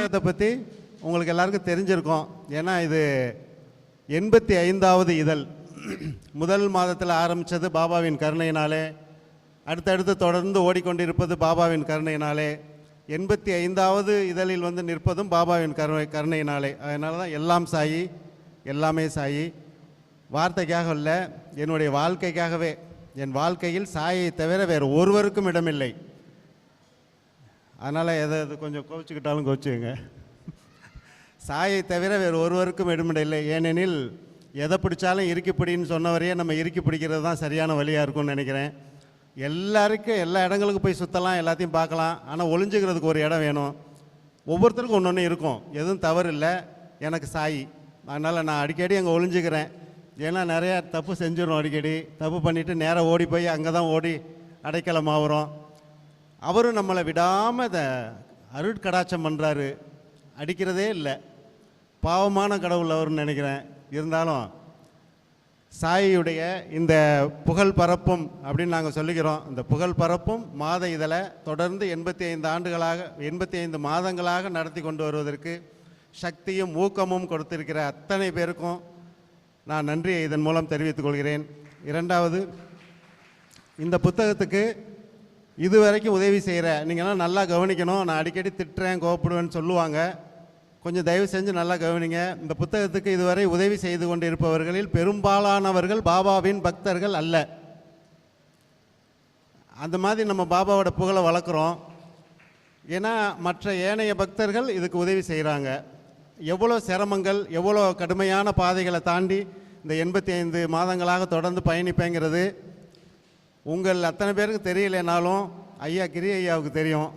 புத்தகத்தை பற்றி உங்களுக்கு எல்லாருக்கும் தெரிஞ்சிருக்கும். ஏன்னா இது எண்பத்தி ஐந்தாவது இதழ். முதல் மாதத்தில் ஆரம்பித்தது பாபாவின் கருணையினாலே அடுத்தடுத்து தொடர்ந்து ஓடிக்கொண்டிருப்பது பாபாவின் கருணையினாலே எண்பத்தி ஐந்தாவது இதழில் வந்து நிற்பதும் பாபாவின் கருணை கருணையினாலே. அதனால தான் எல்லாம் சாயி எல்லாமே சாயி. வார்த்தைக்காக இல்லை என்னுடைய வாழ்க்கைக்காகவே. என் வாழ்க்கையில் சாயை தவிர வேறு ஒருவருக்கும் இடமில்லை. அதனால் எதை எது கொஞ்சம் கோவிச்சுக்கிட்டாலும் கோவிச்சுங்க சாயை தவிர வேறு ஒருவருக்கும் இடமில்லை ஏனெனில் எதை பிடிச்சாலும் இறுக்கி பிடின்னு சொன்னவரையே நம்ம இறுக்கி பிடிக்கிறது தான் சரியான வழியாக இருக்கும்னு நினைக்கிறேன். எல்லாருக்கும் எல்லா இடங்களுக்கும் போய் சுற்றலாம் எல்லாத்தையும் பார்க்கலாம். ஆனால் ஒளிஞ்சுக்கிறதுக்கு ஒரு இடம் வேணும். ஒவ்வொருத்தருக்கும் ஒன்று ஒன்று இருக்கும். எதுவும் தவறு இல்லை. எனக்கு சாய். அதனால் நான் அடிக்கடி அங்கே ஒளிஞ்சுக்கிறேன். ஏன்னா நிறையா தப்பு செஞ்சிடும் அடிக்கடி. தப்பு பண்ணிவிட்டு நேராக ஓடி போய் அங்கே தான் ஓடி அடைக்கலம் ஆகுறோம் அவரும் நம்மளை விடாமல் இதை அருட்கடாட்சம் பண்ணுறாரு அடிக்கிறதே இல்லை. பாவமான கடவுள் அவர்னு நினைக்கிறேன். இருந்தாலும் சாயியுடைய இந்த புகழ் பரப்பும் அப்படின்னு நாங்கள் சொல்லுகிறோம். இந்த புகழ் பரப்பும் மாத இதழை தொடர்ந்து எண்பத்தி ஐந்து ஆண்டுகளாக எண்பத்தி ஐந்து மாதங்களாக நடத்தி கொண்டு வருவதற்கு சக்தியும் ஊக்கமும் கொடுத்திருக்கிற அத்தனை பேருக்கும் நான் நன்றியை இதன் மூலம் தெரிவித்துக் கொள்கிறேன். இரண்டாவது இந்த புத்தகத்துக்கு இது வரைக்கும் உதவி செய்கிற நீங்கள்லாம் நல்லா கவனிக்கணும். நான் அடிக்கடி திட்டுறேன் கோவப்படுவேன்னு சொல்லுவாங்க. கொஞ்சம் தயவு செஞ்சு நல்லா கவனிங்க. இந்த புத்தகத்துக்கு இதுவரை உதவி செய்து கொண்டிருப்பவர்களில் பெரும்பாலானவர்கள் பாபாவின் பக்தர்கள் அல்ல. அந்த மாதிரி நம்ம பாபாவோட புகழை வளர்க்குறோம். ஏன்னா மற்ற ஏனைய பக்தர்கள் இதுக்கு உதவி செய்கிறாங்க எவ்வளோ சிரமங்கள் எவ்வளோ கடுமையான பாதைகளை தாண்டி இந்த எண்பத்தி ஐந்து மாதங்களாக தொடர்ந்து பயணிப்பேங்கிறது உங்கள் அத்தனை பேருக்கு தெரியலைனாலும் ஐயா கிரி ஐயாவுக்கு தெரியும்.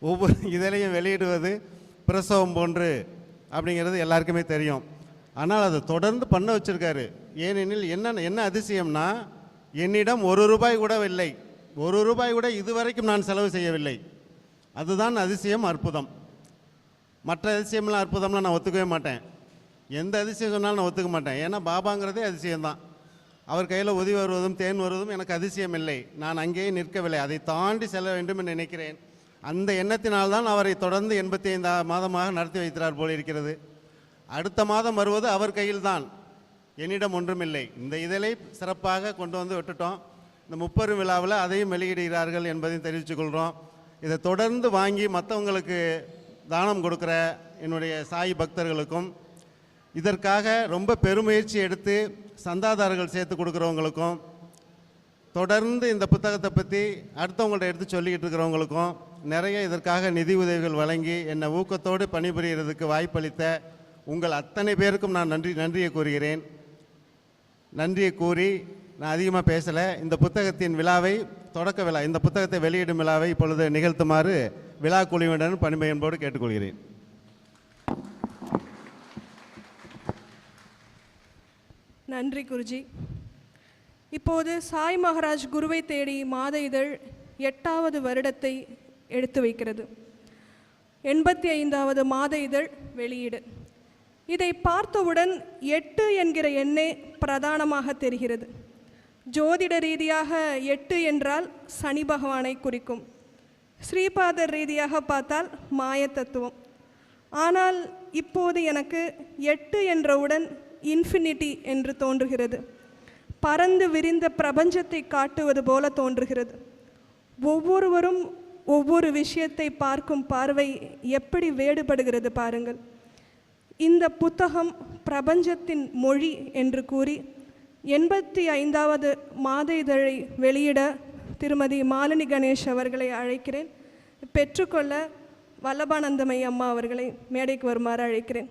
ஒவ்வொரு இதழையும் வெளியிடுவது பிரசவம் போன்று அப்படிங்கிறது எல்லாருக்குமே தெரியும். ஆனால் அதை தொடர்ந்து பண்ண வச்சுருக்காரு. ஏனெனில் என்ன என்ன அதிசயம்னா என்னிடம் ஒரு ரூபாய் கூட இல்லை. ஒரு ரூபாய் கூட இதுவரைக்கும் நான் செலவு செய்யவில்லை. அதுதான் அதிசயம் அற்புதம். மற்ற அதிசயம்லாம் அற்புதம்லாம் நான் ஒத்துக்கவே மாட்டேன். எந்த அதிசயம் சொன்னாலும் நான் ஒத்துக்க மாட்டேன். ஏன்னா பாபாங்கிறதே அதிசயம்தான். அவர் கையில் உதவி வருவதும் தேன் வருவதும் எனக்கு அதிசயம் இல்லை. நான் அங்கேயே நிற்கவில்லை. அதை தாண்டி செல்ல வேண்டும் என்று நினைக்கிறேன். அந்த எண்ணத்தினால்தான் அவரை தொடர்ந்து எண்பத்தி ஐந்து மாதமாக நடத்தி வைக்கிறார் போல் இருக்கிறது. அடுத்த மாதம் வருவது அவர் கையில்தான் என்னிடம் ஒன்றுமில்லை. இந்த இதழை சிறப்பாக கொண்டு வந்து விட்டுட்டோம். இந்த முப்பெரும் விழாவில் அதையும் வெளியிடுகிறார்கள் என்பதையும் தெரிவித்துக்கொள்கிறோம் இதை தொடர்ந்து வாங்கி மற்றவங்களுக்கு தானம் கொடுக்குற என்னுடைய சாய் பக்தர்களுக்கும் இதற்காக ரொம்ப பெருமுயற்சி எடுத்து சந்தாதாரர்கள் சேர்த்து கொடுக்குறவங்களுக்கும் தொடர்ந்து இந்த புத்தகத்தை பற்றி அடுத்தவங்கள்ட்ட எடுத்து சொல்லிக்கிட்டு இருக்கிறவங்களுக்கும் நிறைய இதற்காக நிதி உதவிகள் வழங்கி என்னை ஊக்கத்தோடு பணிபுரியறதுக்கு வாய்ப்பளித்த உங்கள் அத்தனை பேருக்கும் நான் நன்றி நன்றியை கூறுகிறேன். நன்றியை கூறி நான் அதிகமாக பேசலை. இந்த புத்தகத்தின் விழாவை தொடக்க விழா இந்த புத்தகத்தை வெளியிடும் விழாவை இப்பொழுது நிகழ்த்துமாறு விழா குழுவினர் பணிமையன்போடு கேட்டுக்கொள்கிறேன். நன்றி குருஜி. இப்போது சாய் மகாராஜ் குருவை தேடி மாத இதழ் எட்டாவது வருடத்தை எடுத்து வைக்கிறது. எண்பத்தி ஐந்தாவது மாத இதழ் வெளியீடு. இதை பார்த்தவுடன் எட்டு என்கிற எண்ணே பிரதானமாக தெரிகிறது. ஜோதிட ரீதியாக எட்டு என்றால் சனி பகவானை குறிக்கும். ஸ்ரீபாதர் ரீதியாக பார்த்தால் மாய தத்துவம் ஆனால் இப்போது எனக்கு எட்டு என்றவுடன் இன்ஃபினிட்டி என்று தோன்றுகிறது. பறந்து விரிந்த பிரபஞ்சத்தை காட்டுவது போல தோன்றுகிறது. ஒவ்வொருவரும் ஒவ்வொரு விஷயத்தை பார்க்கும் பார்வை எப்படி வேறுபடுகிறது பாருங்கள். இந்த புத்தகம் பிரபஞ்சத்தின் மொழி என்று கூறி எண்பத்தி ஐந்தாவது மாத இதழை வெளியிட திருமதி மாலினி கணேஷ் அவர்களை அழைக்கிறேன். பெற்றுக்கொள்ள வல்லபானந்தமை அம்மா அவர்களை மேடைக்கு வருமாறு அழைக்கிறேன்.